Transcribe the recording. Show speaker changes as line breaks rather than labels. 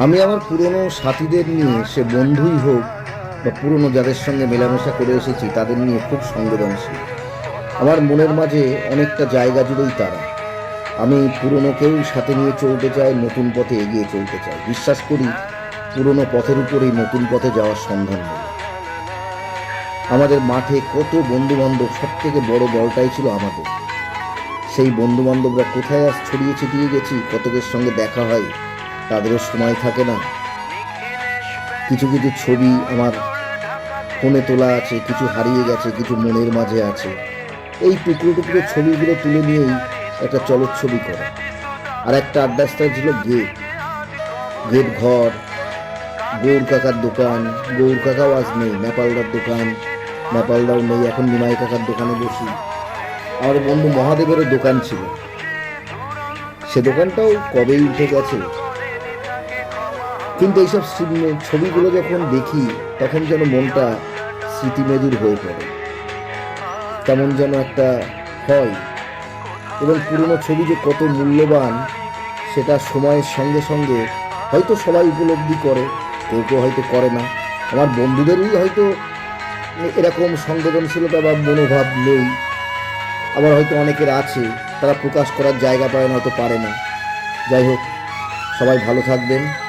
আমি আমার পুরনো সাথীদের নিয়ে, সে বন্ধুই হোক বা পুরনো যাদের সঙ্গে মেলামেশা করে এসেছি, তাদের নিয়ে খুব সংবেদনশীল। আমার মনের মাঝে অনেকটা জায়গা জুড়েই তারা। আমি পুরনোকেও সাথে নিয়ে চলতে চাই, নতুন পথে এগিয়ে চলতে চাই। বিশ্বাস করি, পুরনো পথের উপরেই নতুন পথে যাওয়ার সন্ধান নেই আমাদের মাঠে কত বন্ধু বান্ধব সব থেকে বড় দলটাই ছিল আমাদের। সেই বন্ধু বান্ধবরা কোথায় আজ ছড়িয়ে ছিটিয়ে গেছি, কতকের সঙ্গে দেখা হয় তাদেরও সময় থাকে না। কিছু কিছু ছবি আমার ফোনে তোলা আছে, কিছু হারিয়ে গেছে, কিছু মনের মাঝে আছে। এই টুকরো টুকরো ছবিগুলো তুলে নিয়েই একটা চলচ্ছবি করা। আর একটা আড্ডাস্থান ছিল গেট। গেট ঘর, গৌর কাকার দোকান। গৌর কাকাও আজ নেই, নেপালদার দোকান। নেপালদাও নেই, এখন নিমাই কাকার দোকানে বসি। আমার বন্ধু মহাদেবেরও দোকান ছিল। সে দোকানটাও কবেই উঠে গেছে? কিন্তু এইসব ছবিগুলো যখন দেখি, তখন যেন মনটা স্মৃতিমেদুর হয়ে পড়ে। তেমন যেন একটা হয়। এবং পুরনো ছবি যে কত মূল্যবান, সেটা সময়ের সঙ্গে সঙ্গে হয়তো সবাই উপলব্ধি করে, কেউ কেউ হয়তো করে না। আমার বন্ধুদেরই হয়তো এরকম সংবেদনশীলতা বা মনোভাব নেই। আবার হয়তো অনেকের আছে, তারা প্রকাশ করার জায়গা পায় না, হয়তো পারে না। যাই হোক, সবাই ভালো থাকবেন।